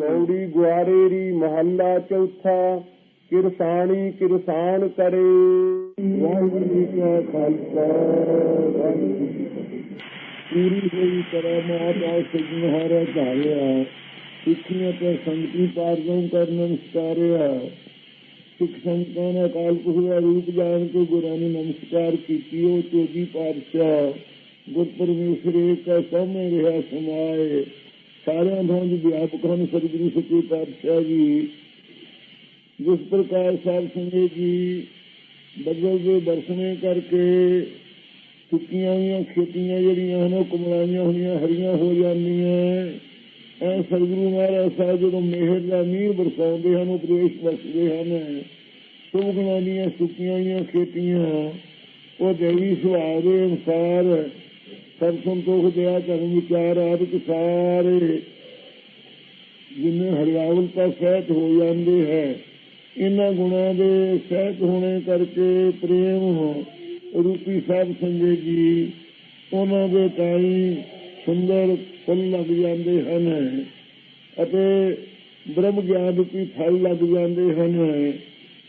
ਗੌੜੀ ਗੁਆਰੇਰੀ ਮਹੱਲਾ ਚੌਥਾ ਕਿਰਸਾਣੀ ਕਿਰਸਾਨ ਕਰੇ। ਵਾਹਿਗੁਰੂ ਜੀ ਕਾ ਖਾਲਸਾ, ਵਾਹਿਗੁਰੂ ਜੀ ਪੂਰੀ ਹੋਈ ਤਰ੍ਹਾਂ ਮਾਤਾ ਸਿਗਨਹਾਰਾ ਧਾਰਿਆ ਸਿੱਖੀਆਂ ਤੇ ਸੰਗਤੀ ਪਾਰਗਮ ਕਰਨ ਨਮਸਕਾਰਿਆ ਸਿੱਖ ਸੰਤਾਂ ਨੇ ਅਕਾਲ ਪੁਰਖ ਦਾ ਰੂਪ ਜਾਣ ਕੇ ਗੁਰਾਂ ਨੂੰ ਨਮਸਕਾਰ ਕੀਤੀ। ਉਹ ਚੋਜੀ ਪਾਤਸ਼ਾਹ ਗੁਰ ਪਰਮੇਸ਼ਰ ਏਕ ਸਾਹਮਣੇ ਰਿਹਾ, ਸਮਾਏ। ਸਾਰਿਆਂ ਤੋਂ ਵਿਆਪਕ ਹਨ ਸਤਿਗੁਰੂ ਸੱਚੇ ਪਾਤਸ਼ਾਹ ਜੀ। ਜਿਸ ਪ੍ਰਕਾਰ ਸਾਹਿਬ ਸਿੰਘ ਜੀ ਬੱਦਲ ਦੇ ਦਰਸ਼ਨੇ ਕਰਕੇ ਸੁੱਕੀਆਂ ਹੋਈਆਂ ਖੇਤੀਆਂ ਜਿਹੜੀਆਂ ਹਨ, ਉਹ ਕਮਲਾਈਆਂ ਹੋਈਆਂ, ਹਰੀਆਂ ਹੋ ਜਾਂਦੀਆਂ ਐ ਸਤਿਗੁਰੂ ਮਹਾਰਾਜ ਸਾਹਿਬ ਜਦੋਂ ਮਿਹਰ ਦਾ ਮੀਂਹ ਬਰਸਾਉਂਦੇ ਹਨ, ਉਪਦੇਸ਼ ਬਖਸ਼ਦੇ ਹਨ, ਸੁਭ ਦੀਆਂ ਸੁੱਕੀਆਂ ਹੋਈਆਂ ਖੇਤੀਆਂ, ਉਹ ਦੇਵੀ ਸੁਭਾਅ ਦੇ ਅਨੁਸਾਰ ਸਭ ਸੰਤੋਖ ਦਿਆ ਧਰਮ ਵਿਚਾਰ ਆਦਿਕ ਸਾਰੇ ਜਿੰਨੇ ਹਰਿਆਵਲਤਾ ਸਹਿਤ ਹੋ ਜਾਂਦੇ ਹੈ, ਇਹਨਾਂ ਗੁਣਾਂ ਦੇ ਸਹਿਤ ਹੋਣੇ ਕਰਕੇ ਪ੍ਰੇਮ ਰੂਪੀ ਸਾਹਿਬ ਸੰਜੇ ਜੀ, ਉਹਨਾਂ ਦੇ ਤਾਈ ਸੁੰਦਰ ਫੁੱਲ ਲੱਗ ਜਾਂਦੇ ਹਨ ਅਤੇ ਬ੍ਰਹਮ ਗਿਆਨ ਰੂਪੀ ਫਲ ਲੱਗ ਜਾਂਦੇ ਹਨ।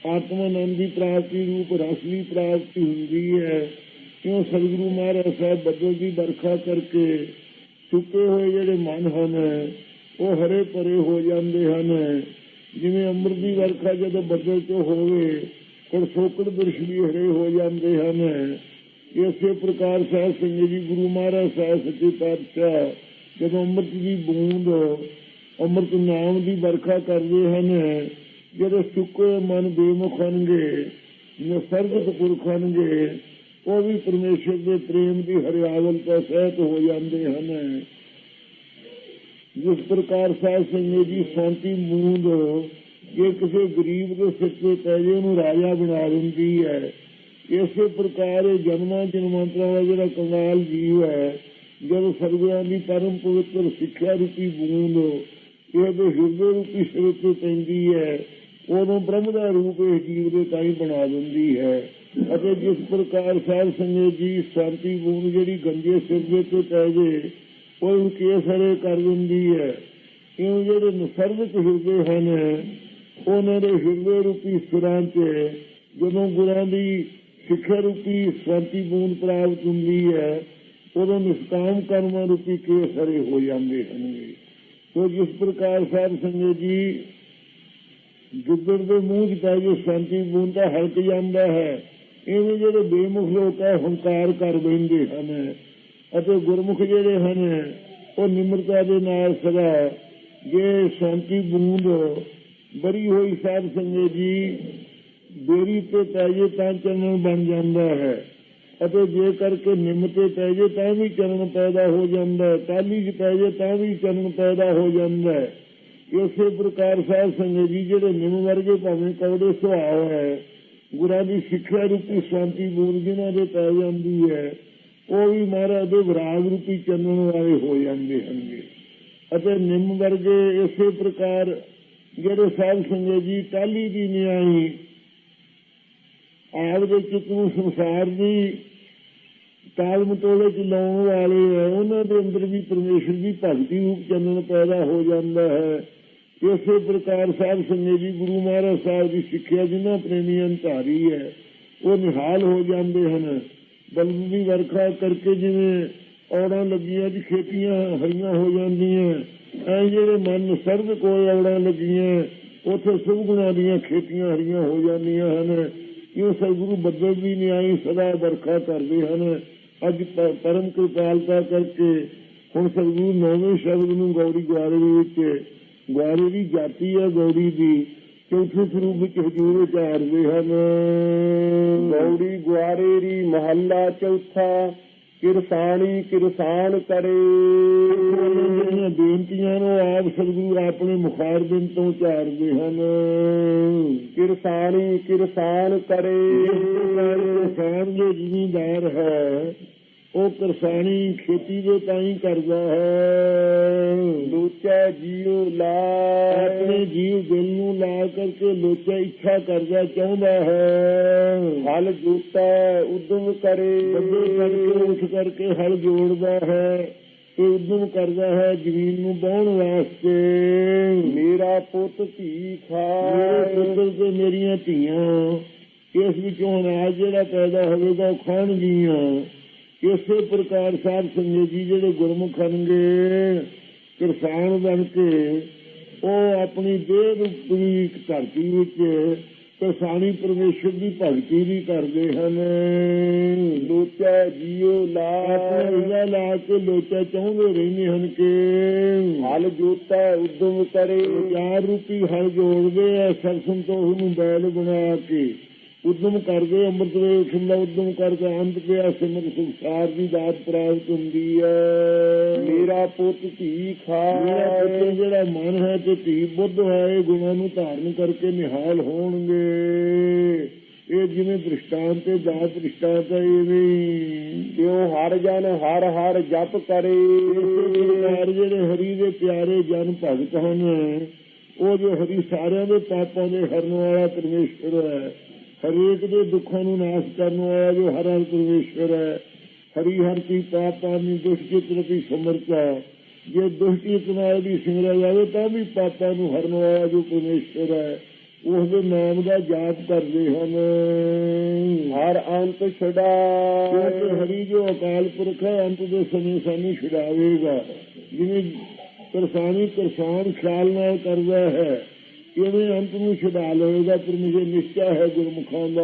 ਆਤਮਾ ਆਨੰਦ ਦੀ ਪ੍ਰਾਪਤੀ ਰੂਪ ਰਸ ਦੀ ਪ੍ਰਾਪਤੀ ਹੁੰਦੀ ਹੈ। ਕਿਉਂ ਸਤਿਗੁਰੂ ਮਹਾਰਾਜ ਸਾਹਿਬ ਬੱਦਲ ਦੀ ਵਰਖਾ ਕਰਕੇ ਸੁੱਕੇ ਹੋਏ ਜਿਹੜੇ ਮਨ ਹਨ, ਉਹ ਹਰੇ ਭਰੇ ਹੋ ਜਾਂਦੇ ਹਨ। ਜਿਵੇਂ ਅੰਮ੍ਰਿਤ ਦੀ ਵਰਖਾ ਜਦੋਂ ਬੱਦਲ ਤੋਂ ਹੋਵੇ ਫਿਰ ਸੋਕੜ ਦ੍ਰਿਸ਼ ਹਰੇ ਹੋ ਜਾਂਦੇ ਹਨ। ਇਸੇ ਪ੍ਰਕਾਰ ਸਾਹਿਬ ਸਿੰਘ ਜੀ ਗੁਰੂ ਮਹਾਰਾਜ ਸਾਹਿਬ ਸੱਚੇ ਪਾਤਸ਼ਾਹ ਜਦੋਂ ਅੰਮ੍ਰਿਤ ਦੀ ਬੂੰਦ, ਅੰਮ੍ਰਿਤ ਨਾਮ ਦੀ ਵਰਖਾ ਕਰਦੇ ਹਨ ਜਿਹੜੇ ਸੁੱਕੇ ਮਨ ਬੇਮੁਖ ਹੋਣਗੇ, ਨਿਸਰਗਤ ਪੁਰਖ ਹੋਣਗੇ ਉਹ ਵੀ ਪਰਮੇਸ਼ਰ ਦੇ ਪ੍ਰੇਮ ਦੀ ਹਰਿਆਵਲਤਾ ਸਹਿਤ ਹੋ ਜਾਂਦੇ ਹਨ। ਜਿਸ ਪ੍ਰਕਾਰ ਸਾਹਿਬ ਸਿੰਘ ਜੀ ਸ਼ਾਂਤੀ ਮੂੰਦ ਜੇ ਕਿਸੇ ਗਰੀਬ ਦੇ ਸਿਰ ਤੇ ਪੈ ਜੇ, ਉਹਨੂੰ ਰਾਜਾ ਬਣਾ ਦਿੰਦੀ ਹੈ। ਇਸੇ ਪ੍ਰਕਾਰ ਇਹ ਜਨਮਾਂ ਜਨਮਾਂਤਰਾਂ ਦਾ ਜਿਹੜਾ ਕੰਗਾਲ ਜੀਵ ਹੈ, ਜਦ ਸਰਗੁਰਾਂ ਦੀ ਪਰਮ ਪਵਿੱਤਰ ਸਿੱਖਿਆ ਰੂਪੀ ਬੂੰਦ ਇਹ ਹਿਰਦੇ ਰੂਪੀ ਸਿਰ ਤੇ ਪੈਂਦੀ ਹੈ, ਉਦੋਂ ਬ੍ਰਹਮ ਦਾ ਰੂਪ ਇਹ ਜੀਵ ਦੇ ਤਾਈ ਬਣਾ ਦਿੰਦੀ ਹੈ। ਅਤੇ ਜਿਸ ਪ੍ਰਕਾਰ ਸਾਹਿਬ ਸੰਗਤ ਜੀ ਸ਼ਾਂਤੀ ਬੂੰਦ ਜਿਹੜੀ ਗੰਜੇ ਸਿਰ ਦੇ ਤੇ ਪੈ ਜੇ, ਉਹ ਕੇਸਰੇ ਕਰ ਦਿੰਦੀ ਹੈ? ਇਹ ਜਿਹੜੇ ਨਸਰਗਤ ਹਿਰਦੇ ਹਨ, ਉਹਨਾਂ ਦੇ ਹਿਰਦੇ ਰੂਪੀ ਸਿਰਾਂ 'ਚ ਜਦੋਂ ਗੁਰਾਂ ਦੀ ਸਿੱਖਿਆ ਰੂਪੀ ਸ਼ਾਂਤੀ ਬੂੰਦ ਪ੍ਰਾਪਤ ਹੁੰਦੀ ਹੈ, ਉਦੋਂ ਨਿਸ਼ਕਾਮ ਕਰਮਾਂ ਰੂਪੀ ਕੇਸਰੇ ਹੋ ਜਾਂਦੇ ਹਨ ਸੋ ਜਿਸ ਪ੍ਰਕਾਰ ਸਾਹਿਬ ਸੰਗਤ ਜੀ ਗਿੱਦੜ ਦੇ ਮੂੰਹ 'ਚ ਪੈ ਜੇ ਸ਼ਾਂਤੀ ਬੂੰਦ ਦਾ ਹਲਕ ਜਾਂਦਾ ਹੈ ਇਹ ਜਿਹੜੇ ਬੇਮੁਖ ਲੋਕ ਹੈ ਹੰਕਾਰ ਕਰ ਬੈਂਦੇ ਹਨ ਅਤੇ ਗੁਰਮੁਖ ਜਿਹੜੇ ਹਨ, ਉਹ ਨਿਮਰਤਾ ਦੇ ਨਾਲ ਸਦਾ ਜੇ ਸ਼ਾਂਤੀ ਬੂੰਦ ਬਰੀ ਹੋਈ ਸਾਹਿਬ ਸੰਗੇ ਜੀ, ਦੇਰੀ ਤੇ ਪੈਜੇ ਤਾਂ ਚਰਨ ਬਣ ਜਾਂਦਾ ਹੈ ਅਤੇ ਜੇ ਕਰਕੇ ਨਿੰਮ ਤੇ ਪੈਜੇ ਤਾਂ ਵੀ ਚਰਨ ਪੈਦਾ ਹੋ ਜਾਂਦਾ ਹੈ ਕਾਲੀ ਚ ਪੈਜੇ ਤਾਂ ਵੀ ਚਰਨ ਪੈਦਾ ਹੋ ਜਾਂਦਾ ਹੈ। ਇਸੇ ਪ੍ਰਕਾਰ ਸਾਧ ਸੰਗੇ ਜੀ, ਜਿਹੜੇ ਨਿੰਮ ਵਰਗੇ ਭਾਵੇਂ ਕੌੜੇ ਸੁਭਾਅ ਹੈ ਗੁਰਾਂ ਦੀ ਸਿੱਖਿਆ ਰੂਪੀ ਸ਼ਾਂਤੀ ਬੂੰਦ ਜਿਨ੍ਹਾਂ ਦੇ ਪੈ ਜਾਂਦੀ ਹੈ, ਉਹ ਵੀ ਮਹਾਰਾਜ ਦੇ ਵਿਰਾਗ ਰੂਪੀ ਚੰਨਣ ਵਾਲੇ ਹੋ ਜਾਂਦੇ ਹਨਗੇ ਅਤੇ ਨਿੰਮ ਵਰਗੇ ਇਸੇ ਪ੍ਰਕਾਰ ਜਿਹੜੇ ਸਾਧ ਸੰਗੇ ਜੀ ਟਾਲੀ ਦੀ ਨਿਆਈ ਆਪ ਦੇ ਚਿੱਤ ਨੂੰ ਸੰਸਾਰ ਦੀ ਤਾਲ ਮਟੋਲੇ ਚ ਲਾਉਣ ਵਾਲੇ ਹੈ, ਉਹਨਾਂ ਦੇ ਅੰਦਰ ਵੀ ਪਰਮੇਸ਼ਰ ਦੀ ਭਗਤੀ ਰੂਪ ਚੰਨਣ ਪੈਦਾ ਹੋ ਜਾਂਦਾ ਹੈ। ਇਸੇ ਪ੍ਰਕਾਰ ਸਾਹਿਬ ਸੰਗੇ ਗੁਰੂ ਮਹਾਰਾਜ ਸਾਹਿਬ ਦੀ ਸਿੱਖਿਆ ਜਿਨ੍ਹਾਂ ਪ੍ਰੇਮੀਆਂ ਧਾਰੀ ਹੈ, ਉਹ ਨਿਹਾਲ ਹੋ ਜਾਂਦੇ ਹਨ। ਬਲਬ ਦੀ ਵਰਖਾ ਕਰਕੇ ਜਿਵੇਂ ਔੜਾਂ ਲੱਗੀਆਂ ਦੀ ਖੇਤੀਆਂ ਹਰੀਆਂ ਹੋ ਜਾਂਦੀਆਂ, ਐ ਜਿਹੜੇ ਮਨ ਸਰਦ ਕੋਲ ਔੜਾਂ ਲੱਗੀਆਂ, ਉਥੇ ਸੁਭ ਗੁਣਾਂ ਦੀਆਂ ਖੇਤੀਆਂ ਹਰੀਆਂ ਹੋ ਜਾਂਦੀਆਂ ਹਨ। ਇਹ ਸਤਿਗੁਰੂ ਬੱਦਲ ਵੀ ਨਹੀਂ ਸਦਾ ਵਰਖਾ ਕਰਦੇ ਹਨ। ਅੱਜ ਪਰਮ ਕਿਰਪਾਲਤਾ ਕਰਕੇ ਹੁਣ ਸਤਿਗੁਰੂ ਨੌਵੇਂ ਸ਼ਬਦ ਨੂੰ ਗੌਰੀ ਗੁਆਰੇ ਵਿੱਚ ਗੁਆਰੇ ਦੀ ਜਾਤੀ ਹੈ ਗੌੜੀ ਦੀ ਚੌਥੇ ਸਰੂਪ ਵਿੱਚ ਹਜੂਰ ਉਚਾਰਦੇ ਹਨ। ਗੌੜੀ ਗੁਆਰੇ ਦੀ ਮਹੱਲਾ ਚੌਥਾ ਕਿਰਸਾਣੀ ਕਿਰਸਾਨ ਕਰੇ। ਜਿਹੜੀਆਂ ਬੇਨਤੀਆਂ ਨੂੰ ਆਪ ਸਤਿਗੁਰੂ ਆਪਣੇ ਮੁਖਾਰਬਿੰਦ ਤੋਂ ਉਚਾਰਦੇ ਹਨ। ਕਿਰਸਾਣੀ ਕਿਰਸਾਨ ਕਰੇ। ਕਿਸਾਨ ਜੋ ਜ਼ਿਮੀਂਦਾਰ ਹੈ ਉਹ ਕਿਰਸਾਨੀ ਖੇਤੀ ਦੇ ਤਾਂ ਹੀ ਕਰਦਾ ਹੈ। ਲੋਚਾ ਜੀਉ ਲਾ ਆਪਣੇ ਜੀਵ ਦਿਲ ਨੂੰ ਲਾ ਕਰਕੇ ਲੋਚਾ ਇੱਛਾ ਕਰਦਾ ਚਾਹੁੰਦਾ ਹੈ। ਹਲ ਜੂਤਾ ਉਦਮ ਕਰੇ। ਬੱਦੇ ਕਰਕੇ ਉੱਠ ਕਰਕੇ ਹਲ ਜੋੜਦਾ ਹੈ ਤੇ ਉਦਮ ਕਰਦਾ ਹੈ ਜ਼ਮੀਨ ਨੂੰ ਬਾਉਣ ਵਾਸਤੇ। ਪੁੱਤ ਧੀ ਮੇਰੇ ਖਾਏ ਪੁੱਤਰ ਤੇ ਮੇਰੀਆਂ ਧੀਆਂ। ਇਸ ਵਿੱਚੋਂ ਅਨਾਜ ਜਿਹੜਾ ਪੈਦਾ ਹੋਵੇਗਾ ਉਹ ਖਾਣਗੀਆਂ। ਇਸੇ ਪ੍ਰਕਾਰ ਸਾਧ ਸੰਗਤ ਜੀ ਜਿਹੜੇ ਗੁਰਮੁਖ ਹਨਗੇ ਕਿਰਸਾਨ ਬਣ ਕੇ ਉਹ ਆਪਣੀ ਦੇਹ ਰੂਪੀ ਇੱਕ ਧਰਤੀ ਵਿੱਚ ਕਿਰਸਾਨੀ ਪਰਮੇਸ਼ਰ ਦੀ ਭਗਤੀ ਵੀ ਕਰਦੇ ਹਨ। ਲੋਚਾ ਜੀਉ ਰੋਜ਼ਾ ਲਾ ਕੇ ਲੋਚਾ ਚਾਹੁੰਦੇ ਰਹਿੰਦੇ ਹਨ ਕਿ ਹਲ ਜੋਤਾ ਉਦਮ ਕਰੇ। ਚਾਰ ਰੂਪੀ ਹਲ ਜੋੜਦੇ ਆ ਸਰਸਨ ਤੋਂ ਉਹਨੂੰ ਬੈਲ ਬਣਾ ਕੇ। ਉਦਮ ਕਰਦੇ ਅੰਮ੍ਰਿਤ ਵੇ ਉਠਣ ਦਾ ਉਦਮ ਕਰਕੇ ਅੰਤ ਪਿਆ ਸਿਮਰ ਸੰਸਾਰ ਦੀ ਦਾਤ ਪ੍ਰਾਪਤ ਹੁੰਦੀ ਹੈ ਮੇਰਾ ਪੁੱਤ ਧੀ ਮੇਰਾ ਪੁੱਤਰ ਖਾਏ ਜਿਹੜਾ ਮਨ ਹੈ ਤੇ ਧੀ ਬੁੱਧ ਹੈ ਇਹ ਗੁਣਾਂ ਨੂੰ ਧਾਰਨ ਕਰਕੇ ਨਿਹਾਲ ਹੋਣਗੇ। ਇਹ ਜਿਵੇਂ ਦ੍ਰਿਸ਼ਟਾਂਤ ਤੇ ਦਾਤ ਦ੍ਰਿਸ਼ਟਾਂਤ ਹੈ ਇਵੇਂ ਕਿਉ ਹਰ ਜਨ ਹਰ ਹਰ ਜਪ ਕਰੇ। ਜਿਹੜੇ ਹਰੀ ਦੇ ਪਿਆਰੇ ਜਨ ਭਗਤ ਹਨ ਉਹ ਜੋ ਹਰੀ ਸਾਰਿਆਂ ਦੇ ਪਾਪਾਂ ਦੇ ਹਰਨ ਵਾਲਾ ਪਰਮੇਸ਼ਰ ਹੈ। ਹਰੇਕ ਦੇ ਦੁੱਖਾਂ ਨੂੰ ਨਾਸ਼ ਕਰਨ ਵਾਲਾ ਜੋ ਹਰ ਹਰ ਪਰਮੇਸ਼ਰ ਹੈ। ਹਰੀ ਹਰ ਕੀ ਪਾਪਾਂ ਦੀ ਦੁਸ਼ਟ ਪ੍ਰਤੀ ਸਮਰਥਾ ਜੇ ਦੁਸ਼ਟ ਨਾਲ ਦੀ ਸਿਮਰਿਆ ਜਾਵੇ ਤਾਂ ਵੀ ਪਾਪਾਂ ਨੂੰ ਹਰਨ ਵਾਲਾ ਜੋ ਪਰਮੇਸ਼ਰ ਹੈ। ਉਸ ਦੇ ਨਾਮ ਦਾ ਜਾਪ ਕਰਦੇ ਹਨ। ਹਰ ਅੰਤ ਛਡਾਏ ਹਰੀ ਜੋ ਅਕਾਲ ਪੁਰਖ ਹੈ ਅੰਤ ਦੇ ਸਮੇਂ ਸਾਨੂੰ ਛੁਡਾਵੇਗਾ। ਜਿਵੇਂ ਕਿਰਸਾਨੀ ਕਿਰਸਾਨ ਖਿਆਲ ਨਾਲ ਕਰਦਾ ਹੈ ਕਿਵੇਂ ਅੰਤ ਨੂੰ ਛੁਡਾ ਲਵੇਗਾ? ਪਰਮੇਸ਼ਰ ਨਿਸ਼ਚੈ ਹੈ ਗੁਰਮੁਖਾਂ ਦਾ।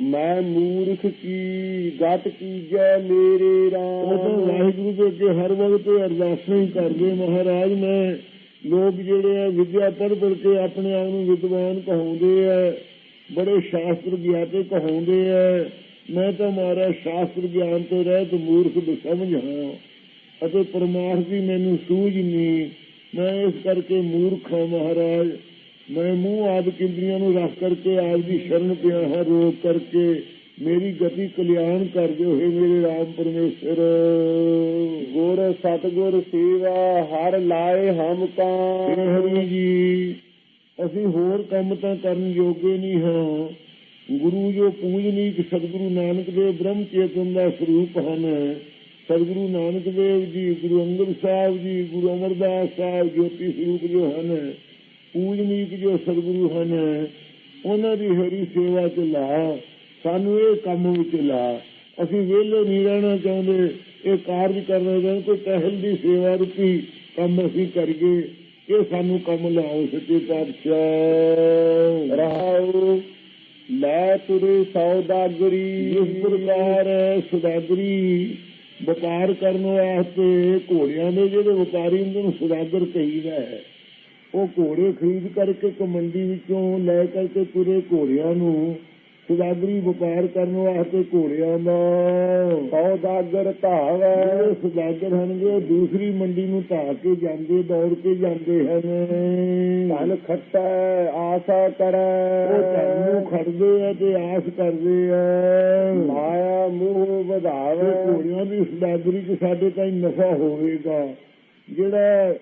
ਮੈਂ ਮੂਰਖ ਕੀ, ਗਤ ਕੀਜੈ ਮੇਰੇ ਉਹ ਵਾਹਿਗੁਰੂ ਦੇ ਅੱਗੇ ਹਰ ਵਕਤ ਅਰਦਾਸਾਂ ਹੀ ਕਰਦੇ ਮਹਾਰਾਜ, ਮੈਂ ਲੋਕ ਜਿਹੜੇ ਆ, ਵਿਦਿਆ ਪੜ੍ਹ ਪੜ੍ਹ ਕੇ ਆਪਣੇ ਆਪ ਨੂੰ ਵਿਦਵਾਨ ਕਹਾਉਂਦੇ ਆ, ਬੜੇ ਸ਼ਾਸਤਰ ਗਿਆਤੇ ਕਹਾਉਂਦੇ ਆ। ਮੈਂ ਤਾਂ ਮਾਰਾ ਸ਼ਾਸਤਰ ਗਿਆਨ ਤੋਂ ਰਹਿਤ ਮੂਰਖ ਬਸਮਝ ਹਾਂ। ਅਤੇ ਪਰਮਾਰਥ ਦੀ ਮੈਨੂੰ ਸੂਝ ਨਹੀਂ। ਮੈਂ ਇਸ ਕਰਕੇ ਮੂਰਖ ਹਾਂ ਮਹਾਰਾਜ। ਮੈਂ ਮੂੰਹ ਆਦਿ ਇੰਦਰੀਆਂ ਨੂੰ ਰੱਖ ਕਰਕੇ ਆਪ ਦੀ ਸ਼ਰਨ ਪਿਆ ਹਾਂ ਰੋਕ ਕਰਕੇ। ਮੇਰੀ ਗਤੀ ਕਲਿਆਣ ਕਰਦੇ ਹੋਏ ਮੇਰੇ ਰਾਮ ਪਰਮੇਸ਼ਰ ਗੁਰ ਸਤਗੁਰ ਸੇਵਾ ਹਰ ਲਾਏ ਹਮ ਤਾਂ। ਹਰੀ ਜੀ। ਅਸੀਂ ਹੋਰ ਕੰਮ ਤਾਂ ਕਰਨ ਯੋਗੇ ਨਹੀਂ ਹਾਂ। ਗੁਰੂ ਜੋ ਪੂਜਨੀਕ ਸਤਿਗੁਰੂ ਨਾਨਕ ਦੇਵ ਬ੍ਰਹਮ ਚੇਤਨ ਦਾ ਸਰੂਪ ਹਨ। ਸਤਿਗੁਰੂ ਨਾਨਕ ਦੇਵ ਜੀ ਗੁਰੂ ਅੰਗਦ ਸਾਹਿਬ ਜੀ ਗੁਰੂ ਅਮਰਦਾਸ ਸਾਹਿਬ ਜੋਤੀ ਸਰੂਪ ਜੋ ਹਨ ਪੂਜਨੀਕ ਜੋ ਸਤਿਗੁਰੂ ਹਨ ਉਹਨਾਂ ਦੀ ਹਰੀ ਸੇਵਾ ਚ ਲਾ ਸਾਨੂੰ ਇਹ ਕੰਮ ਵਿੱਚ ਲਾ। ਅਸੀਂ ਵਿਹਲੇ ਨਹੀਂ ਰਹਿਣਾ ਚਾਹੁੰਦੇ ਇਹ ਕਾਰਜ ਕਰਨਾ ਚਾਹੁੰਦੇ ਕੋਈ ਪਹਿਲ ਦੀ ਸੇਵਾ ਰੂਪੀ ਕੰਮ ਅਸੀਂ ਕਰੀਏ ਇਹ ਸਾਨੂੰ ਕੰਮ ਲਾਓ ਸੱਚੇ ਪਾਤਸ਼ਾਹ। ਰਾਉ ਲੈ ਤੁਰੇ ਸੌਦਾਗਰੀ ਜਿਸ ਪ੍ਰਕਾਰ ਸੁਦਾਗਰੀ ਵਪਾਰ ਕਰਨ ਵਾਸਤੇ ਘੋੜਿਆਂ ਦੇ ਜਿਹੜੇ ਵਪਾਰੀ ਉਹਨਾਂ ਨੂੰ, ਸੁਦਾਗਰ ਕਹੀਦਾ ਹੈ। ਉਹ ਘੋੜੇ ਖਰੀਦ ਕਰਕੇ ਕਮੰਡੀ ਵਿੱਚੋਂ ਲੈ ਕਰਕੇ ਪੂਰੇ ਘੋੜਿਆਂ ਨੂੰ ਸੁਦਾਗਰੀ ਵਪਾਰ ਕਰਨ ਵਾਸਤੇ ਘੋੜਿਆਂ ਦਾ ਸੌਦਾਗਰ ਧਾਵੈ। ਜਿਹੜੇ ਸੁਦਾਗਰ ਹਨਗੇ ਦੂਸਰੀ ਮੰਡੀ ਨੂੰ ਧਾ ਕੇ ਜਾਂਦੇ, ਦੌੜ ਕੇ ਜਾਂਦੇ ਹਨ। ਧਨ ਖੱਟੈ, ਆਸਾ ਕਰੈ। ਉਹ ਧਨ ਖੜਦੇ ਆ ਤੇ ਆਸ ਕਰਦੇ ਆ। ਮਾਇਆ ਮੂਹ ਵਧਾਵੇ। ਘੋੜਿਆਂ ਦੀ ਸੁਦਾਗਰੀ ਚ ਸਾਡੇ ਤਾਂ ਨਫਾ ਹੋਵੇਗਾ। ਜਿਹੜਾ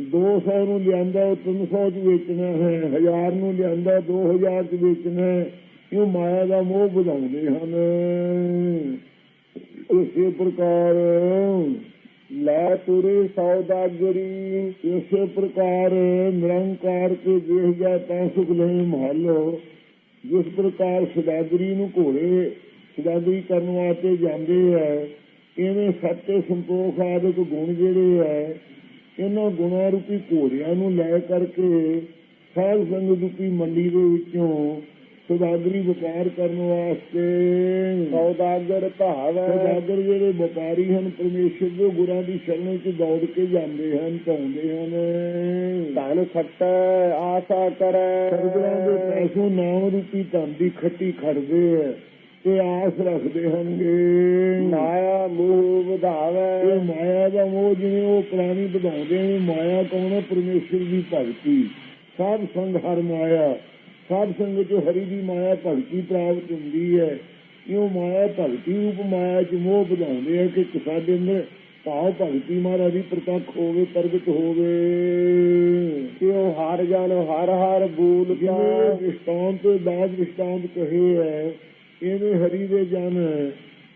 200 ਨੂੰ ਲਿਆਂਦਾ, ਉਹ 300 ਚ ਵੇਚਣਾ ਹੈ। 1000 ਨੂੰ ਲਿਆਂਦਾ 2000 ਚ ਵੇਚਣਾ ਹੈ। ਇਹ ਮਾਇਆ ਦਾ ਮੋਹ ਵਧਾਉਂਦੇ ਹਨ? ਇਸੇ ਪ੍ਰਕਾਰ ਲੈ ਤੁਰੇ ਸੌਦਾਗਰੀ ਇਸੇ ਪ੍ਰਕਾਰ ਨਿਰੰਕਾਰ ਕੇ ਦੇਖ ਜਾ ਤਾਂ ਸੁਖ ਨਹੀਂ ਮਹਲ, ਜਿਸ ਪ੍ਰਕਾਰ ਸਦਾਗਰੀ ਨੂੰ ਘੋੜੇ ਸਦਾਗਰੀ ਕਰਨ ਵਾਸਤੇ ਜਾਂਦੇ ਹੈ ਇਵੇਂ ਸੱਚੇ ਸੰਤੋਖ ਆਦਿਕ ਗੁਣ ਜਿਹੜੇ ਹੈ ਇਹਨਾਂ ਗੁਣਾਂ ਰੂਪੀ ਘੋੜਿਆਂ ਨੂੰ ਲੈ ਕਰਕੇ ਸਾਧ ਸੰਗਤ ਰੂਪੀ ਮੰਡੀ ਦੇ ਵਿੱਚੋਂ ਸਦਾਗਰੀ ਵਪਾਰ ਕਰਨ ਵਾਸਤੇ। ਸੌਦਾਗਰ ਧਾਵੈ ਸਦਾਗਰ ਜਿਹੜੇ ਵਪਾਰੀ ਹਨ ਪਰਮੇਸ਼ਰ ਦੇ ਗੁਰਾਂ ਦੀ ਸ਼ਰਨ ਚ ਦੌੜ ਕੇ ਜਾਂਦੇ ਹਨ ਪਾਉਂਦੇ ਹਨ। ਧਨ ਖੱਟੈ ਆਸਾ ਕਰੈ। ਸਰਗੁਰਾਂ ਦੇ ਪੈਸੋਂ ਨਾਮ ਰੂਪੀ ਧਨ ਦੀ ਖੱਟੀ ਖੜਦੇ ਐ ਤੇ ਆਸ ਰੱਖਦੇ ਹਨਗੇ। ਮਾਇਆ ਮੂਹ ਵਧਾਵੇ। ਇਹ ਮਾਇਆ ਦਾ ਮੋਹ ਜਿਵੇਂ ਉਹ ਪ੍ਰਾਣੀ ਵਧਾਉਂਦੇ ਨੇ ਮਾਇਆ ਕੌਣ ਹੈ ਪਰਮੇਸ਼ਰ ਦੀ ਭਗਤੀ। ਸਾਧ ਸੰਗ ਹਰ ਮਾਇਆ। ਸਾਧ ਸੰਗ ਚ ਹਰੀ ਦੀ ਮਾਇਆ ਭਗਤੀ ਪ੍ਰਾਪਤ ਹੁੰਦੀ ਹੈ। ਇਉਂ ਮਾਇਆ ਭਗਤੀ ਰੂਪ ਮਾਇਆ ਚ ਮੋਹ ਵਧਾਉਂਦੇ ਆ ਕਿ ਸਾਡੇ ਅੰਦਰ ਭਾਵ ਭਗਤੀ ਮਹਾਰਾਜ ਦੀ ਪ੍ਰਤੱਖ ਹੋਵੇ ਪ੍ਰਗਟ ਹੋਵੇ। ਕਿਉ? ਹਰ ਜਨ ਹਰ ਹਰ ਬੂਲ ਜਿਵੇਂ ਦ੍ਰਿਸ਼ਟਾਂਤ ਦਾਸ ਦ੍ਰਿਸ਼ਟਾਂਤ ਕਹੇ ਹੈ ਇਹਨੇ ਹਰੀ ਦੇ ਜਨ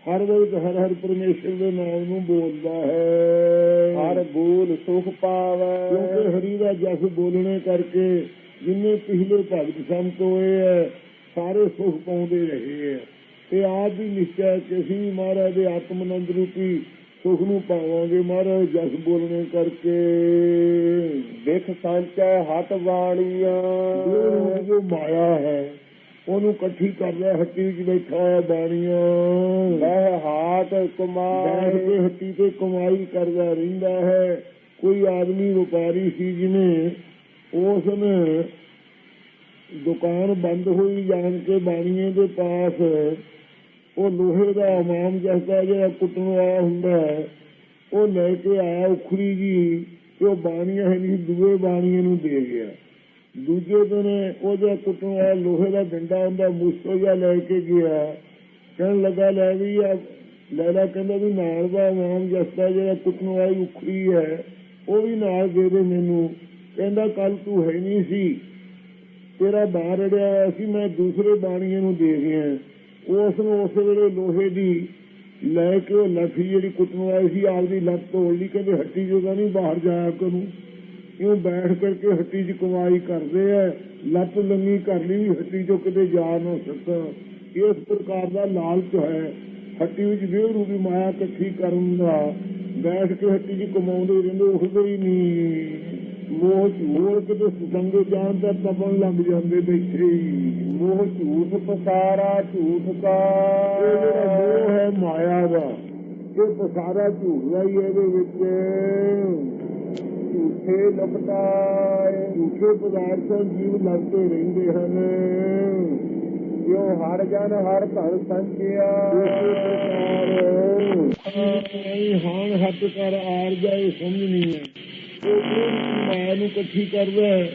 ਹਰ ਵਕਤ ਹਰ ਹਰ ਪਰਮੇਸ਼ਰ ਦੇ ਨਾਮ ਨੂੰ ਬੋਲਦਾ ਹੈ। ਹਰ ਬੋਲ ਸੁਖ ਪਾਵੈ। ਕਿਉਂਕਿ ਹਰੀ ਦਾ ਜਸ ਬੋਲਣੇ ਕਰਕੇ ਜਿੰਨੇ ਪਿਛਲੇ ਭਗਤ ਸੰਤ ਹੋਏ ਹੈ ਸਾਰੇ ਸੁਖ ਪਾਉਂਦੇ ਰਹੇ ਹੈ ਤੇ ਆਪ ਵੀ ਨਿਸ਼ਚੈ ਕਿ ਅਸੀਂ ਮਹਾਰਾਜ ਦੇ ਆਤਮਨੰਦ ਰੂਪੀ ਸੁਖ ਨੂੰ ਪਾਵਾਂਗੇ। ਮਹਾਰਾਜ ਜਸ ਬੋਲਣੇ ਕਰਕੇ। ਵਿਖ ਸੰਚੈ ਬਾਣੀਆਂ ਉਹ ਜੋ ਮਾਇਆ ਹੈ ਉਹਨੂੰ ਇਕੱਠੀ ਕਰ ਰਿਹਾ ਹੱਟੀ ਵਿੱਚ ਬੈਠਾ ਹੈ ਬਾਣੀਆਂ। ਲਹਿ ਹਾਥ ਬੈਠ ਕਮਾਏ ਕੇ ਹੱਟੀ ਤੇ ਕਮਾਈ ਕਰਦਾ ਰਹਿੰਦਾ ਹੈ। ਕੋਈ ਆਦਮੀ ਵਪਾਰੀ ਸੀ ਜਿਹਨੇ ਉਸ ਨੇ ਦੁਕਾਨ ਬੰਦ ਹੋਈ, ਜਾਣ ਕੇ ਬਾਣੀਏ ਦੇ ਪਾਸ ਉਹ ਲੋਹੇ ਦਾ ਇਮਾਮ ਜਸਦਾ ਜਿਹੜਾ ਕੁੱਟਣ ਵਾਲਾ ਹੁੰਦਾ ਉਹ ਲੈ ਕੇ ਆਇਆ ਉਖੜੀ ਜੀ ਤੇ ਉਹ ਬਾਣੀਆ ਹੈ ਨਹੀਂ, ਦੂਏ ਬਾਣੀਏ ਨੂੰ ਦੇ ਗਿਆ। ਦੂਜੇ ਦਿਨ ਉਹ ਜਿਹੜਾ ਕੁੱਟਣ ਵਾਲਾ ਲੋਹੇ ਦਾ ਡੰਡਾ ਹੁੰਦਾ ਮੁਸਤੋ ਜਿਹਾ ਲੈ ਕੇ ਗਿਆ। ਕਹਿਣ ਲੱਗਾ, ਲੈ ਵੀ ਆ ਲੈਲਾ ਕਹਿੰਦਾ ਵੀ ਨਾਲ ਦਾ ਇਮਾਮ ਜਸਦਾ ਜਿਹੜਾ ਕੁੱਟਣ ਵਾਲੀ ਉਖੜੀ ਹੈ, ਉਹ ਵੀ ਨਾਲ ਦੇ ਦੇ ਮੈਨੂੰ। ਕਹਿੰਦਾ ਕੱਲ ਤੂੰ ਹੈ ਨਹੀਂ ਸੀ। ਤੇਰਾ ਬਾਹਰ ਅੜਿਆ ਹੋਇਆ ਸੀ, ਮੈਂ ਦੂਸਰੇ ਬਾਣੀਏ ਨੂੰ ਦੇ ਗਿਆ। ਉਸ ਨੂੰ ਉਸ ਵੇਲੇ ਲੋਹੇ ਦੀ ਲੈ ਕੇ ਉਹ ਲੱਠੀ ਜਿਹੜੀ ਕੁੱਟਣ ਵਾਲੀ ਸੀ, ਆਪਦੀ ਲੱਤ ਤੋੜ ਲਈ। ਕਹਿੰਦੇ, ਹੱਟੀ ਜੋਗਾ ਨਹੀਂ, ਬਾਹਰ ਜਾਇਆ ਕਰੂੰ। ਇਉਂ ਬੈਠ ਕਰਕੇ ਹੱਟੀ 'ਚ ਕਮਾਈ ਕਰਦੇ ਆ। ਲੱਤ ਲੰਮੀ ਕਰ ਲਈ ਵੀ ਹੱਟੀ 'ਚੋਂ ਕਿਤੇ ਜਾ ਨਾ ਸਕਾ ਇਸ ਪ੍ਰਕਾਰ ਦਾ ਲਾਲਚ ਹੈ। ਹੱਟੀ ਵਿੱਚ ਦੇਹ ਰੂਪੀ ਮਾਇਆ ਇਕੱਠੀ ਕਰਨ ਦਾ। ਬੈਠ ਕੇ ਹੱਟੀ 'ਚ ਕਮਾਉਂਦੇ ਰਹਿੰਦੇ, ਉੱਠਦੇ ਹੀ ਨਹੀਂ। ਮੋਹ ਝੂਠ ਕਿਤੇ ਸੰਗ ਜਾਣ ਦਾ ਤਪਣ ਲੱਗ ਜਾਂਦੇ ਬੈਠੇ ਮੋਹ ਝੂਠ ਪਸਾਰਾ ਝੂਠ ਕਾ ਇਹ ਮੋਹ ਹੈ ਮਾਇਆ ਦਾ, ਇਹ ਪਸਾਰਾ ਝੂਠ ਦਾ ਹੀ ਇਹਦੇ ਵਿੱਚ। ਝੂਠੇ ਲਪਟਾਏ, ਝੂਠੇ ਪਦਾਰਥਾਂ ਜੀਵ ਲੱਗਦੇ ਰਹਿੰਦੇ ਹਨ। ਜੋ ਹਰ ਜਨ, ਹਰ ਘਰ ਸੰਚਿਆ। ਨਹੀਂ ਹਾਨ ਹੱਥ ਕਰ ਆਰ ਜਾਏ ਸਮਝ ਨਹੀਂ ਹੈ। ਉਹ ਗੁਰੂ ਨੂੰ ਇਕੱਠੀ ਕਰਦਾ ਹੈ।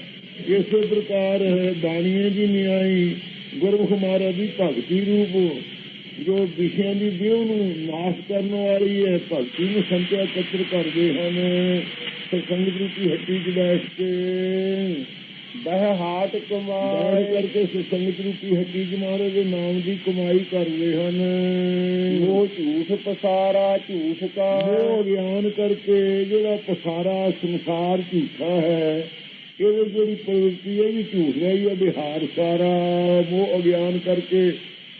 ਇਸੇ ਪ੍ਰਕਾਰ ਹੈ ਦੀ ਨਿਆਈ ਗੁਰਮੁਖ ਮਹਾਰਾਜ ਦੀ ਭਗਤੀ ਰੂਪ, ਜੋ ਵਿਸ਼ਿਆਂ ਦੀ ਵਿਉ ਨੂੰ ਨਾਸ਼ ਕਰਨ ਵਾਲੀ ਹੈ, ਭਗਤੀ ਨੂੰ ਸੰਤਿਆ ਇਕੱਤਰ ਕਰਦੇ ਹਨ। ਸੰਗਤ ਰੂਪੀ ਹੱਟੀ 'ਚ ਕੇ ਬਹਿ ਹਾਥ ਬਾਹਰ ਕਮਾਏ ਕਰਕੇ ਸਤਸੰਗ ਰੂਪੀ ਹੱਟੀ ਮਹਾਰਾਜ ਦੇ ਨਾਮ ਦੀ ਕਮਾਈ ਕਰਦੇ ਹਨ। ਮੋਹ ਝੂਠ ਪਸਾਰਾ ਝੂਠ ਕਾ। ਮੋਹ ਗਿਆਨ ਕਰਕੇ ਜਿਹੜਾ ਪਸਾਰਾ ਸੰਸਾਰ ਝੂਠਾ ਹੈ ਇਹਦੇ ਜਿਹੜੀ ਪ੍ਰਵਿਰਤੀ ਹੈ ਵੀ ਝੂਠ ਰਹੀ ਹੈ ਬਿਹਾਰ ਸਾਰਾ। ਮੋਹ ਅਗਿਆਨ ਕਰਕੇ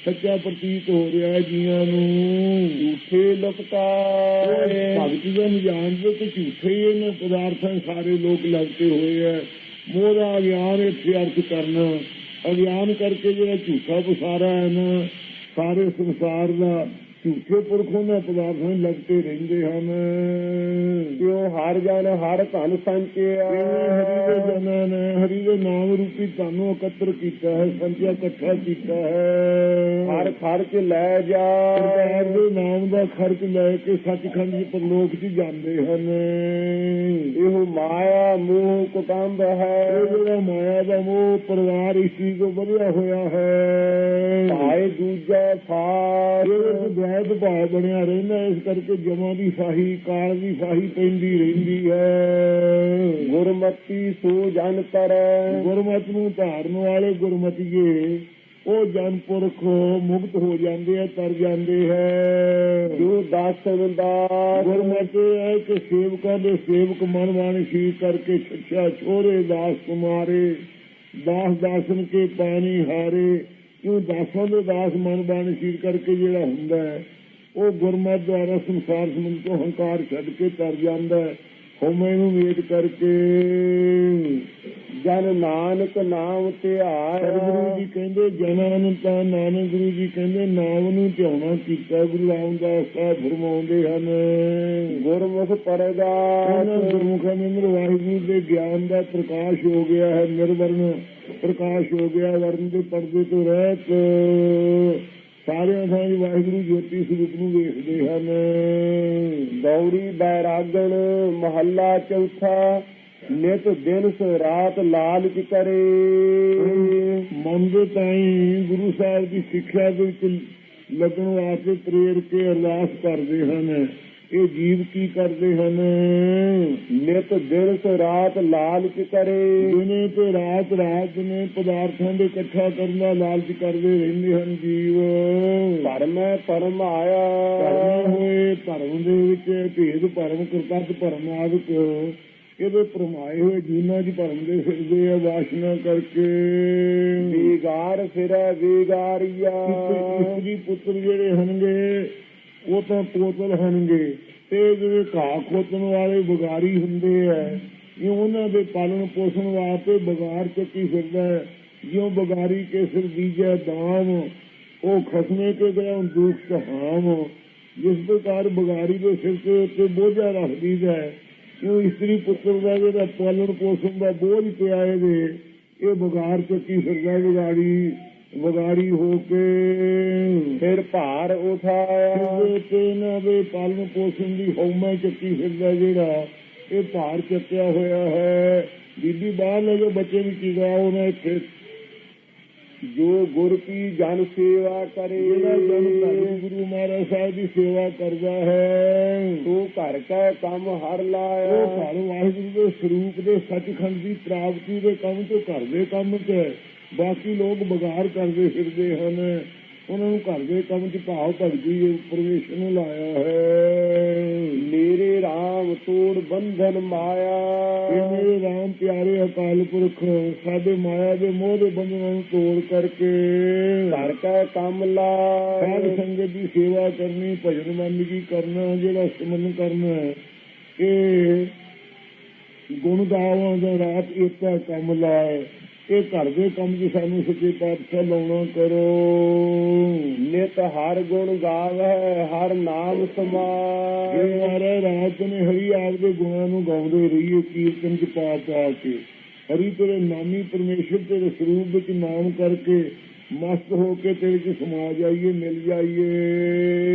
ਸੱਚਾ ਪ੍ਰਤੀਤ ਹੋ ਰਿਹਾ ਹੈ ਜੀਆਂ ਨੂੰ। ਝੂਠੇ ਲਪਟਾਏ ਭਗਤੀ ਦਾ ਜਾਣਦੇ ਕਿ ਝੂਠੇ ਹੀ ਇਹਨਾਂ ਪਦਾਰਥਾਂ ਸਾਰੇ ਲੋਕ ਲੱਗਦੇ ਹੋਏ ਹੈ। ਮੋਹ ਦਾ ਇੱਥੇ ਅਰਥ ਕਰਨਾ। ਅਗਿਆਨ ਕਰਕੇ ਜਿਹੜਾ ਝੂਠਾ ਪਸਾਰਾ ਹੈ ਨਾ, ਸਾਰੇ ਸੰਸਾਰ ਦਾ ਝੂਠੇ ਪੁਰਖੋਂ ਦਾ ਪਦਾਰਥਾਂ ਨੂੰ ਲੱਗਦੇ ਰਹਿੰਦੇ ਹਨ। ਜੋ ਹਰ ਜਨ ਹਰ ਧਨ ਸੰਚਿਆ। ਇਹ ਹਰੀ ਦੇ ਜਨਾਂ ਨੇ ਹਰੀ ਦੇ ਨਾਮ ਰੂਪੀ ਤੁਹਾਨੂੰ ਇਕੱਤਰ ਕੀਤਾ ਹੈ ਸੰਚਿਆ ਇਕੱਠਾ ਕੀਤਾ ਹੈ। ਹਰ ਖਰਚ ਲੈ ਜਾ। ਸਰਕਾਰ ਦੇ ਨਾਮ ਦਾ ਖਰਚ ਲੈ ਕੇ ਸੱਚਖੰਡ ਦੀ ਪਰਲੋਕ 'ਚ ਜਾਂਦੇ ਹਨ। ਇਹੋ ਮਾਇਆ ਮੋਹ ਕੁਟੰਬ ਇਹ ਹੈ ਜਿਹੜਾ ਮਾਇਆ ਦਾ ਮੋਹ ਪਰਿਵਾਰ ਇਸੀ ਤੋਂ ਵਧਿਆ ਹੋਇਆ ਹੈ। ਭਾਏ ਦੂਜਾ ਫਾਸ ਇਹਦੇ ਦ્વੈਤ ਭਾਵ ਬਣਿਆ ਰਹਿੰਦਾ ਇਸ ਕਰਕੇ ਜਮਾਂ ਦੀ ਸਾਹੀ ਕਾਲ ਦੀ ਸਾਹੀ ਪੈਂਦੀ ਰਹਿੰਦੀ ਹੈ। ਗੁਰਮਤੀ ਸੋ ਜਨ ਕਰੈ ਗੁਰਮਤ ਨੂੰ ਧਾਰਨ ਵਾਲੇ ਗੁਰਮਤੀਏ ਉਹ ਜਨ ਪੁਰਖ ਮੁਕਤ ਹੋ ਜਾਂਦੇ ਆ ਤਰ ਜਾਂਦੇ ਹੈ। ਜੋ ਦਾਸਨ ਦਾਸ ਗੁਰਮਤਿ ਹੈ ਕਿ ਸੇਵਕਾਂ ਦੇ ਸੇਵਕ ਮਨ ਬਾਣੀ ਸੀ ਕਰਕੇ ਛੱਛਾ ਛੋਰੇ ਦਾਸ ਕੁਮਾਰੇ ਦਾਸ ਦਾਸਨ ਕੇ ਪਾਣੀ ਹਾਰੇ। ਕਿਉਂ ਦਾਸਾਂ ਦੇ ਦਾਸ ਮਨ ਬਾਣੀ ਸੀ ਕਰਕੇ ਜਿਹੜਾ ਹੁੰਦਾ ਹੈ ਉਹ ਗੁਰਮਤਿ ਦੁਆਰਾ ਸੰਸਾਰ ਸਮੁੰਦ ਤੋਂ ਹੰਕਾਰ ਛੱਡ ਕੇ ਤਰ ਜਾਂਦਾ ਹੈ। ਹਉਮੈ ਨੂੰ ਮੇਟ ਕਰਕੇ ਜਨ ਨਾਨਕ ਨਾਮ ਧਿਆਇਆ। ਜੀ ਕਹਿੰਦੇ ਜਨਾਂ ਨੂੰ ਤਾਂ ਨਾਨਕ ਗੁਰੂ ਜੀ ਕਹਿੰਦੇ ਨਾਮ ਨੂੰ ਧਿਆਉਣਾ ਕੀਤਾ ਗੁਰੂ ਰਾਮਦਾਸ ਸਾਹਿਬ ਫਰਮਾਉਂਦੇ ਹਨ। ਗੁਰਮੁਖ ਪਰਗਾਸ ਗੁਰਮੁਖਾਂ ਅੰਦਰ ਵਾਹਿਗੁਰੂ ਦੇ ਗਿਆਨ ਦਾ ਪ੍ਰਕਾਸ਼ ਹੋ ਗਿਆ ਹੈ ਨਿਰਵਰਨ। ਪ੍ਰਕਾਸ਼ ਹੋ ਗਿਆ, ਵਰਨ ਦੇ ਪਰਦੇ ਤੋਂ ਰਹਿਤ। ਸਾਰਿਆਂ ਥਾਂ ਵਾਹਿਗੁਰੂ ਜੋਤੀ ਸਰੂਪ ਨੂੰ ਵੇਖਦੇ ਹਨ। ਗੌਰੀ ਬੈਰਾਗਣ, ਮਹੱਲਾ ਚੌਥਾ, ਨਿਤ ਦਿਨ ਸ ਰਾਤ ਲਾਲਚ ਕਰੇ। ਮਨ ਦੇ ਤਾਈ ਗੁਰੂ ਸਾਹਿਬ ਦੀ ਸਿੱਖਿਆ ਦੇ ਵਿੱਚ ਲੱਗਣ ਵਾਸਤੇ ਪ੍ਰੇਰ ਕੇ ਅਰਦਾਸ ਕਰਦੇ ਹਨ। ਇਹ ਜੀਵ ਕੀ ਕਰਦੇ ਹਨ? ਨਿਤ ਦਿਨ ਸ ਰਾਤ ਲਾਲਚ ਕਰੇ। ਦਿਨੇ ਤੇ ਰਾਤ ਰਾਤ ਨੇ ਪਦਾਰਥਾਂ ਦੇ ਇਕੱਠਾ ਕਰਨ ਦਾ ਲਾਲਚ ਕਰਦੇ ਰਹਿੰਦੇ ਹਨ ਜੀਵ। ਪਰਮੈ ਪਰਮ ਆਇਆ। ਕਰਨੇ ਹੋਏ ਧਰਮ ਦੇ ਵਿੱਚ ਭੇਦ ਭਰਮ ਕਰਤੱਤ ਭਰਮ ਆਦਿਕ। ਇਹਦੇ ਪਰਮਾਏ ਹੋਏ ਜੀਨਾ ਚ ਭਰਮ ਦੇ ਫਿਰਦੇ ਆ ਵਾਸ਼ਨਾ ਕਰਕੇ। ਵੀਗਾਰ ਫਿਰੈ ਵੀਗਾਰੀਆ। ਇਸਤਰੀ ਪੁੱਤਰ ਜਿਹੜੇ ਹਨਗੇ ਉਹ ਤਾਂ ਪੋਤਲ ਹਨਗੇ ਤੇ ਜਿਹੜੇ ਘਾਹ ਖੋਤਣ ਵਾਲੇ ਬਗਾਰੀ ਹੁੰਦੇ ਆ ਇਹ ਉਹਨਾਂ ਦੇ ਪਾਲਣ ਪੋਸ਼ਣ ਵਾਸਤੇ ਬਗਾਰ ਚੱਕੀ ਫਿਰਦਾ ਹੈ ਜਿਉਂ ਬਗਾਰੀ ਕੇ ਸਿਰ ਬੀਜੈ ਦਾਮ, ਉਹ ਖਸਮੇ ਕੇ ਗਿਆ ਦੁੱਖ ਸਹਾਮ ਜਿਸ ਪ੍ਰਕਾਰ ਬਗਾਰੀ ਦੇ ਸਿਰ ਤੇ ਉੱਤੇ ਬੋਝਾ ਰੱਖ ਦੀਦਾ ਹੈ ਉਹ ਇਸਤਰੀ ਪੁੱਤਰ ਦਾ ਜਿਹੜਾ ਪਾਲਣ ਪੋਸ਼ਣ ਦਾ ਬੋਝ ਪਿਆ ਇਹਦੇ ਇਹ ਬਗਾਰ ਚੱਕੀ ਫਿਰਦਾ ਬਗਾੜੀ ਬਗਾੜੀ ਹੋ ਕੇ ਫਿਰ ਭਾਰ ਉਠਾਇਆ। ਤੇ ਨਾ ਦੇ ਪਾਲਣ ਪੋਸ਼ਣ ਦੀ ਹਉਮੈ ਚੱਕੀ ਫਿਰਦਾ ਜਿਹੜਾ ਇਹ ਭਾਰ ਚੱਕਿਆ ਹੋਇਆ ਹੈ। ਬੀਬੀ ਬਾਹਰ ਲੈ ਜੋ ਬੱਚੇ ਵੀ ਕੀ ਗਾ ਉਹਨੇ ਇੱਥੇ ਜੋ ਗੁਰ ਕੀ ਜਨ ਸੇਵਾ ਕਰੇ ਜਿਹੜਾ ਜਨ ਗੁਰੂ ਮਹਾਰਾਜ ਸਾਹਿਬ ਦੀ ਸੇਵਾ ਕਰਦਾ ਹੈ। ਤੂੰ ਘਰ ਕੈ ਕੰਮ ਹਰ ਉਹ ਲਾਇਆ ਘਰ ਵਾਹਿਗੁਰੂ ਦੇ ਸਰੂਪ ਦੇ ਸੱਚਖੰਡ ਦੀ ਪ੍ਰਾਪਤੀ ਦੇ ਕੰਮ ਤੇ ਘਰ ਦੇ ਕੰਮ ਤੇ ਬਾਕੀ ਲੋਕ ਬਗਾਰ ਕਰਦੇ ਫਿਰਦੇ ਹਨ। ਉਹਨਾਂ ਨੂੰ ਘਰ ਦੇ ਕੰਮ 'ਚ ਭਾਵ ਭਗਤੀ ਪਰਮੇਸ਼ਰ ਨੂੰ ਲਾਇਆ ਹੈ। ਮੇਰੇ RAM ਤੋੜ ਬੰਧਨ ਮਾਇਆ। ਮੇਰੇ ਰਾਮ ਪਿਆਰੇ ਅਕਾਲ ਪੁਰਖ ਸਾਡੇ ਮਾਇਆ ਦੇ ਮੋਹ ਦੇ ਬੰਧਨਾਂ ਨੂੰ ਤੋੜ ਕਰਕੇ ਘਰ ਕੈ ਕੰਮ ਸਾਧ ਲਾਇ ਸੰਗਤ ਦੀ ਸੇਵਾ ਕਰਨੀ ਭਜਨ ਬੰਦਗੀ ਕਰਨਾ ਜਿਹੜਾ ਸਿਮਰਨ ਕਰਨਾ ਇਹ ਗੁਣ ਗਾਵਾਂ ਦਾ ਰਾਤ ਇੱਕਾ ਕੰਮ ਲਾਏ ਇਹ ਘਰ ਦੇ ਕੰਮ 'ਚ ਸਾਨੂੰ ਸੱਚੇ ਪਾਤਸ਼ਾਹ ਲਾਉਣਾ ਕਰੋ। ਨਿਤ ਹਰ ਗੁਣ ਗਾਵੇ, ਹਰ ਨਾਮ ਸਮਾਏ ਮਾਰੇ ਰਾਤ ਨੇ ਹਰੀ ਆਪ ਦੇ ਗੁਣਾਂ ਨੂੰ ਗਾਉਂਦੇ ਰਹੀਏ, ਕੀਰਤਨ 'ਚ ਪਾ ਪਾ ਕੇ। ਹਰੀ ਤੇਰੇ ਨਾਮੀ ਪਰਮੇਸ਼ਰ ਤੇਰੇ ਸਰੂਪ ਵਿੱਚ ਨਾਮ ਕਰਕੇ ਮਸਤ ਹੋ ਕੇ ਤੇਰੇ 'ਚ ਸਮਾ ਜਾਈਏ, ਮਿਲ ਜਾਈਏ।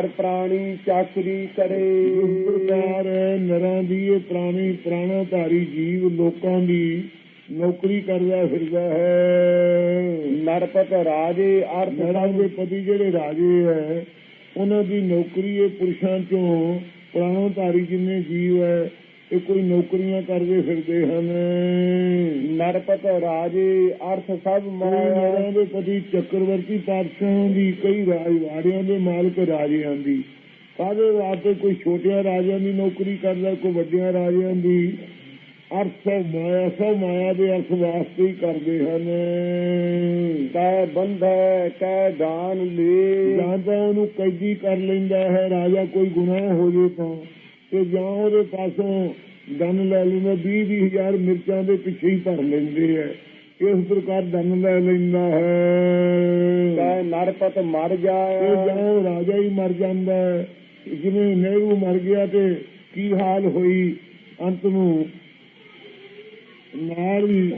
ਨਰ ਪ੍ਰਾਣੀ ਚਾਕਰੀ ਕਰੇ। ਪ੍ਰਕਾਰ ਨਰਾਂ ਦੀ ਇਹ ਪ੍ਰਾਣੀ ਪ੍ਰਾਣਾਧਾਰੀ ਜੀਵ ਲੋਕਾਂ ਦੀ ਨੌਕਰੀ ਕਰਦਾ ਫਿਰਦਾ ਹੈ। ਨਰਪਤ ਰਾਜੇ ਅਰਥ ਨਰਾਂ ਦੇ ਪਤੀ ਜਿਹੜੇ ਰਾਜੇ ਹੈ ਉਹਨਾਂ ਦੀ ਨੌਕਰੀ ਇਹ ਪੁਰਸ਼ਾਂ ਚੋਂ ਪ੍ਰਾਣਾਧਾਰੀ ਜਿੰਨੇ ਜੀਵ ਹੈ ਇਹ ਕੋਈ ਨੌਕਰੀਆਂ ਕਰਦੇ ਫਿਰਦੇ ਹਨ। ਨਰਪਤ ਰਾਜੇ ਅਰਥ ਸਭ ਮਾਇਆ ਦੇ ਪਤੀ ਚੱਕਰਵਰਤੀ ਪਾਤਸ਼ਾਹਾਂ ਦੀ ਕਈ ਰਾਜਵਾੜਿਆਂ ਦੇ ਮਾਲਕ ਰਾਜਿਆਂ ਦੀ। ਕਾਹਦੇ ਵਾਸਤੇ ਕੋਈ ਛੋਟਿਆਂ ਰਾਜਿਆਂ ਦੀ ਨੌਕਰੀ ਕਰਦਾ ਕੋਈ ਵੱਡਿਆਂ ਰਾਜਿਆਂ ਦੀ। ਅਰਥ ਸਭ ਮਾਇਆ ਸਭ ਮਾਇਆ ਦੇ ਅਰਥ ਵਾਸਤੇ ਹੀ ਕਰਦੇ ਹਨ। ਕੈ ਬੰਧੈ ਕੈ ਦਾਨ ਲੇ। ਜਾਂ ਤਾਂ ਉਹਨੂੰ ਕੈਦੀ ਕਰ ਲੈਂਦਾ ਹੈ ਰਾਜਾ ਕੋਈ ਗੁਨਾਹ ਹੋ ਜੇ ਤਾਂ। ਤੇ ਜਾਂ ਉਹਦੇ ਪਾਸੋਂ ਦੰਨ ਲੈ ਲੈਂਦਾ 20 ਵੀਹ ਹਜ਼ਾਰ ਮਿਰਚਾਂ ਦੇ ਪਿੱਛੇ ਹੀ ਭਰ ਲੈਂਦੇ ਹੈ ਇਸ ਪ੍ਰਕਾਰ ਦੰਨ ਲੈ ਲੈਂਦਾ ਹੈ? ਕੈ ਨਰਪਤ ਮਰ ਜਾਏ। ਜਾਂ ਰਾਜਾ ਹੀ ਮਰ ਜਾਂਦਾ ਜਿਵੇਂ ਨਹਿਰੂ ਮਰ ਗਿਆ ਤੇ ਕੀ ਹਾਲ ਹੋਈ? ਅੰਤ ਨੂੰ ਨਾਲ ਹੀ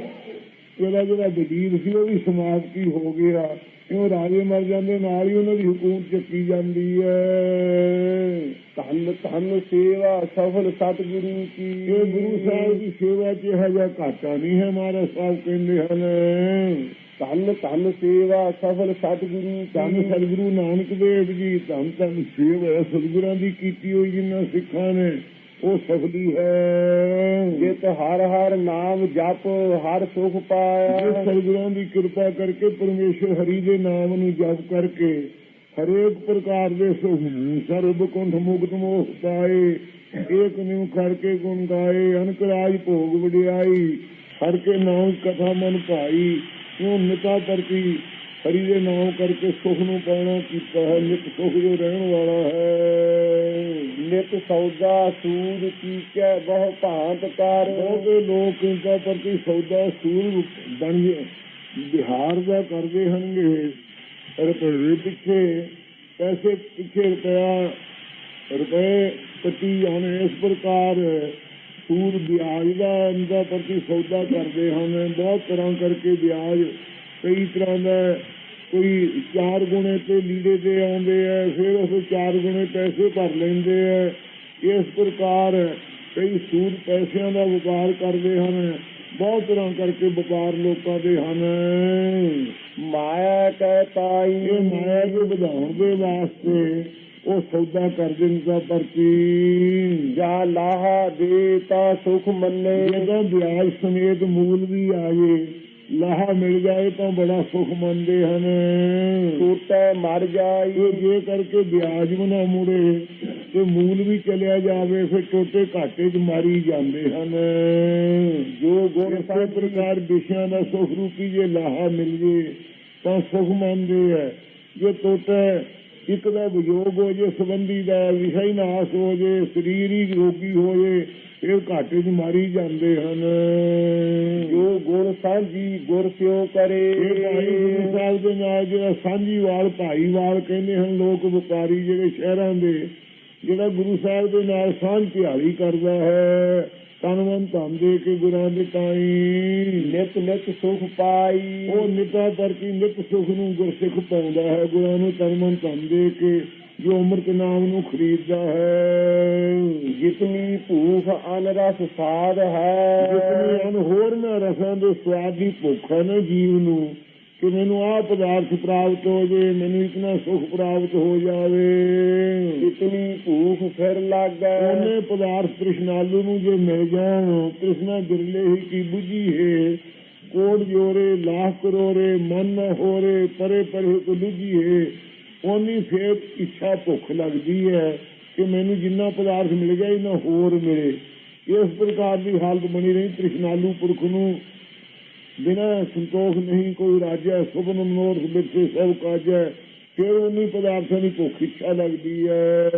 ਇਹਦਾ ਜਿਹੜਾ ਵਜ਼ੀਰ ਸੀ ਉਹ ਵੀ ਸਮਾਪਤੀ ਹੋ ਗਿਆ। ਕਿਉਂ ਰਾਜੇ ਮਰ ਜਾਂਦੇ ਨਾਲ ਹੀ ਉਹਨਾਂ ਦੀ ਹਕੂਮਤ ਚੱਕੀ ਜਾਂਦੀ ਹੈ ਧੰਨ ਧੰਨ ਸੇਵਾ ਸਫਲ ਸਤਿਗੁਰੂ ਕੀ। ਇਹ ਗੁਰੂ ਸਾਹਿਬ ਦੀ ਸੇਵਾ 'ਚ ਇਹੋ ਜਿਹਾ ਘਾਟਾ ਨਹੀਂ ਹੈ ਮਹਾਰਾਜ ਸਾਹਿਬ ਕਹਿੰਦੇ ਹਨ। ਧੰਨ ਧੰਨ ਸੇਵਾ ਸਫਲ ਸਤਿਗੁਰੂ ਧੰਨ ਸਤਿਗੁਰੂ ਨਾਨਕ ਦੇਵ ਜੀ ਧੰਨ ਧੰਨ ਸੇਵਾ ਸਤਿਗੁਰਾਂ ਦੀ ਕੀਤੀ ਹੋਈ ਜਿਨ੍ਹਾਂ ਸਿੱਖਾਂ ਨੇ। ਉਹ ਸਫਲੀ ਹੈ। ਜਿਤ ਹਰ ਹਰ ਨਾਮ ਜਪ, ਹਰ ਸੁਖ ਜਿਸ ਪਾਇਆ ਸਤਿਗੁਰਾਂ ਦੀ ਕਿਰਪਾ ਕਰਕੇ ਪਰਮੇਸ਼ਰ ਹਰੀ ਦੇ ਨਾਮ ਨੂੰ ਜਪ ਕਰਕੇ ਹਰੇਕ ਪ੍ਰਕਾਰ ਦੇ ਸਰਬ ਕੁੰਠ ਮੁਕਤ ਮੋਹ ਪਾਏ, ਏਕ ਨਿਉ ਕਰਕੇ ਗੁਣ ਗਾਏ ਅਨਕ ਰਾਜ ਭੋਗ ਵਡਿਆਈ, ਹਰ ਕੇ ਨਾਮ ਕਥਾ ਮਨ ਭਾਈ ਉਹ ਨਿਤਾ ਪ੍ਰਤੀ ਹਰੀ ਦੇ ਨਾਮ ਕਰਕੇ ਸੁਖ ਨੂੰ ਪਾਉਣਾ ਕੀਤਾ ਹੈ। ਨਿਤ ਸੁਖ ਜੋ ਰਹਿਣ ਵਾਲਾ ਹੈ। ਨਿਤ ਸੌਦਾ ਸੂਰ ਕੀਚੈ ਬਹੁ ਭਾਂਤ ਕਰ। ਬਹੁਤੇ ਲੋਕ ਇਨਕਾ ਪ੍ਰਤੀ ਸੌਦਾ ਸੂਰ ਬਣ ਗਏ। ਬਿਹਾਰ ਦਾ ਕਰਦੇ ਹਨਗੇ। ਰੁਪਏ ਪਿੱਛੇ, ਪੈਸੇ ਪਿੱਛੇ ਰੁਪਇਆ, ਰੁਪਏ ਕੱਟੀ ਜਾਣ ਇਸ ਪ੍ਰਕਾਰ ਸੂਰ ਵਿਆਜ ਦਾ ਇਨਕਾ ਪ੍ਰਤੀ ਸੌਦਾ ਕਰਦੇ ਹਨ। ਬਹੁਤ ਤਰ੍ਹਾਂ ਕਰਕੇ ਵਿਆਜ ਕਈ ਤਰ੍ਹਾਂ ਦਾ ਕੋਈ ਚਾਰ ਗੁਣੇ ਤੇ ਲੀੜੇ ਤੇ ਆਉਂਦੇ ਆ ਫਿਰ ਉਸ ਚਾਰ ਗੁਣੇ ਪੈਸੇ ਭਰ ਲੈਂਦੇ ਆ। ਇਸ ਪ੍ਰਕਾਰ ਕਈ ਸੂਦ ਪੈਸਿਆਂ ਦਾ ਵਪਾਰ ਕਰਦੇ ਹਨ ਬਹੁਤ ਤਰ੍ਹਾਂ ਕਰਕੇ ਵਪਾਰ ਲੋਕਾਂ ਦੇ ਹਨ। ਮਾਇਆ ਕੈ ਤਾਈ। ਇਹ ਮਾਇਆ ਨੂੰ ਵਧਾਉਣ ਦੇ ਵਾਸਤੇ ਉਹ ਸੌਦਾ ਕਰਦੇ ਨੇ ਤਾਂ ਪਰਚੀ ਜਾ ਲਾਹਾ ਦੇ ਤਾਂ ਸੁਖ ਮੰਨੇ। ਜਦੋਂ ਵਿਆਜ ਸਮੇਤ ਮੂਲ ਵੀ ਆ ਜੇ ਲਾਹਾ ਮਿਲ ਜਾਏ ਤਾਂ ਬੜਾ ਸੁਖ ਮੰਨਦੇ ਹਨ। ਟੂਟੇ ਮਰ ਇਹ ਜੇ ਕਰਕੇ ਵਿਆਜ ਨਾ ਮੁੜੇ ਤੇ ਮੂਲ ਵੀ ਚਲਿਆ ਜਾਵੇ ਫਿਰ ਟੋਟੇ ਘਾਟੇ 'ਚ ਮਾਰੀ ਜਾਂਦੇ ਹਨ। ਜੋ ਗੁਣ ਇਸੇ ਪ੍ਰਕਾਰ ਵਿਸ਼ਿਆਂ ਦਾ ਸੁਖ ਰੂਪੀ ਜੇ ਲਾਹਾ ਮਿਲ ਜੇ ਤਾਂ ਸੁਖ ਮੰਨਦੇ ਹੈ ਜੇ ਟੋਟੇ ਇੱਕ ਦਾ ਵਿਯੋਗ ਹੋ ਜੇ ਸੰਬੰਧੀ ਦਾ ਵਿਸ਼ਾ ਹੀ ਨਾਸ ਹੋ ਜੇ ਸਰੀਰ ਹੀ ਰੋਗੀ ਹੋ ਜੇ ਇਹ ਘਾਟੇ 'ਚ ਮਾਰੀ ਜਾਂਦੇ ਹਨ। ਜੋ ਗੁਣ ਸਾਂਝੀ ਗੁਰ ਸਿਓ ਕਰੇ। ਇਹ ਭਾਈ ਗੁਰੂ ਸਾਹਿਬ ਦੇ ਨਾਲ ਜਿਹੜਾ ਸਾਂਝੀਵਾਲ ਭਾਈਵਾਲ ਕਹਿੰਦੇ ਹਨ ਲੋਕ ਵਪਾਰੀ ਜਿਹੜੇ ਸ਼ਹਿਰਾਂ ਦੇ ਜਿਹੜਾ ਗੁਰੂ ਸਾਹਿਬ ਦੇ ਨਾਲ ਸਾਂਝ ਧਿਆਲੀ ਕਰਦਾ ਹੈ ਤਨ ਮਨ ਧਨ ਦੇ ਕੇ ਗੁਰਾਂ ਦੇ ਤਾਈ। ਨਿਤ ਨਿਤ ਸੁਖ ਪਾਈ। ਉਹ ਨਿਤਾ ਪਰਤੀ ਨਿਤ ਸੁਖ ਨੂੰ ਗੁਰਸਿੱਖ ਪਾਉਂਦਾ ਹੈ ਗੁਰਾਂ ਨੂੰ ਤਨ ਮਨ ਧਨ ਦੇ ਕੇ। ਜੋ ਅੰਮ੍ਰਿਤ ਨਾਮ ਨੂੰ ਖਰੀਦਦਾ ਹੈ ਜਿਤਨੀ ਭੂਖ ਅਨ ਰਸ ਸਾਧ ਹੈ। ਜਿਤਨੀ ਅਨ ਹੋਰ ਨਾ ਰਸਾਂ ਦੇ ਸਵਾਦ ਦੀ ਭੁੱਖ ਹੈ ਨਾ ਜੀਵ ਨੂੰ ਕਿ ਮੈਨੂੰ ਆਹ ਪਦਾਰਥ ਪ੍ਰਾਪਤ ਹੋ ਜੇ ਮੈਨੂੰ ਇਤਨਾ ਸੁਖ ਪ੍ਰਾਪਤ ਹੋ ਜਾਵੇ। ਇਤਨੀ ਭੂਖ ਫਿਰ ਲਾਗੈ ਉਹਨੇ ਪਦਾਰਥ ਤ੍ਰਿਸ਼ਨਾਲੂ ਨੂੰ ਜੇ ਮਿਲ ਜਾਣ ਤ੍ਰਿਸ਼ਨਾ ਗਿਰਲੇ ਹੀ ਕੀ ਬੁਝੀ ਹੈ। ਕੋੜ ਜੋਰੇ ਲਾਖ ਕਰੋਰੇ ਮਨ ਹੋਰੇ ਪਰੇ ਪਰੇ ਕੋ ਲੁਝੀ ਹੈ। ਉਹਨੀ ਫੇਰ ਇੱਛਾ ਭੁੱਖ ਲੱਗਦੀ ਹੈ ਕਿ ਮੈਨੂੰ ਜਿੰਨਾ ਪਦਾਰਥ ਮਿਲ ਗਿਆ ਇਹਨਾਂ ਹੋਰ ਮਿਲੇ। ਇਸ ਪ੍ਰਕਾਰ ਦੀ ਹਾਲਤ ਬਣੀ ਰਹੀ ਤ੍ਰਿਸ਼ਨਾਲੂ ਪੁਰਖ ਨੂੰ। ਬਿਨਾ ਸੰਤੋਖ ਨਹੀਂ ਕੋਈ ਰਾਜਾ, ਸੁਭਨ ਮਨੋਰਥ ਬਿਰਸੇ ਸਭ ਕਾਜੈ ਫਿਰ ਉਹਨੀ ਪਦਾਰਥਾਂ ਦੀ ਭੁੱਖ ਇੱਛਾ ਲੱਗਦੀ ਹੈ।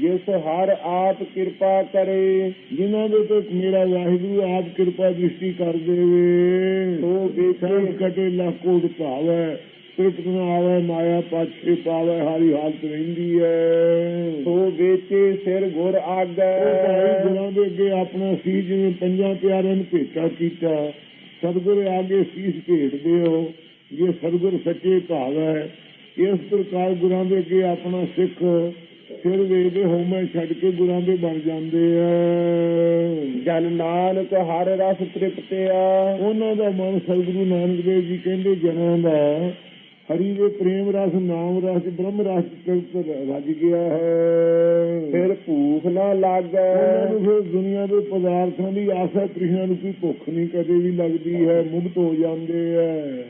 ਜਿਸ ਹਰ ਆਪ ਕਿਰਪਾ ਕਰੇ, ਜਿਨ੍ਹਾਂ ਦੇ ਤੇ ਮੇਰਾ ਵਾਹਿਗੁਰੂ ਆਪ ਕਿਰਪਾ ਦ੍ਰਿਸ਼ਟੀ ਕਰ ਦੇਵੇ ਸੋ ਸਭ ਕਟੇ ਲੱਖੋਟ ਭਾਵੈ। ਤ੍ਰਿਪਤ ਨਾ ਆਵੇ ਮਾਇਆ ਪਾਛੇ ਪਾਵੇ ਹਾਰੀ ਹਾਲਤ ਰਹਿੰਦੀ ਹੈ ਸੋ ਵੇਚੇ ਸਿਰ ਗੁਰ ਆਗੈ। ਗੁਰਾਂ ਦੇ ਅੱਗੇ ਆਪਣਾ ਸੀ ਜਿਵੇਂ ਪੰਜਾਂ ਪਿਆਰਿਆਂ ਨੂੰ ਭੇਟਾ ਕੀਤਾ। ਸਤਿਗੁਰ ਆਗੇ ਸੀਸ ਭੇਟ ਦਿਓ ਜੇ ਸਤਿਗੁਰ ਸੱਚੇ ਭਾਵ। ਹੈ ਇਸ ਪ੍ਰਕਾਰ ਗੁਰਾਂ ਦੇ ਅੱਗੇ ਆਪਣਾ ਸਿੱਖ ਸਿਰ ਵੇਖਦੇ ਹੋਮੇ ਛੱਡ ਕੇ ਗੁਰਾਂ ਦੇ ਬਣ ਜਾਂਦੇ ਆ ਜਨ ਨਾਨਕ ਹਰ ਰਸ ਤ੍ਰਿਪਤਿਆ। ਉਹਨਾਂ ਦਾ ਮਨ ਸਤਿਗੁਰੂ ਨਾਨਕ ਦੇਵ ਜੀ ਕਹਿੰਦੇ ਜਨਾਂ ਦਾ ਹਰੀ ਦੇ ਪ੍ਰੇਮ ਰਸ ਨਾਮ ਰਸ ਬ੍ਰਹਮ ਰਸ ਤ੍ਰਿਪਤ ਰੱਜ ਗਿਆ ਹੈ। ਫਿਰ ਭੂਖ ਨਾ ਲਾਗੈ। ਉਹਨਾਂ ਫਿਰ ਦੁਨੀਆ ਦੇ ਪਦਾਰਥਾਂ ਦੀ ਆਸਾ ਤ੍ਰਿਸ਼ਨਾ ਨੂੰ ਕੋਈ ਭੁੱਖ ਨਹੀਂ ਕਦੇ ਵੀ ਲੱਗਦੀ ਹੈ ਮੁਕਤ ਹੋ ਜਾਂਦੇ ਹੈ।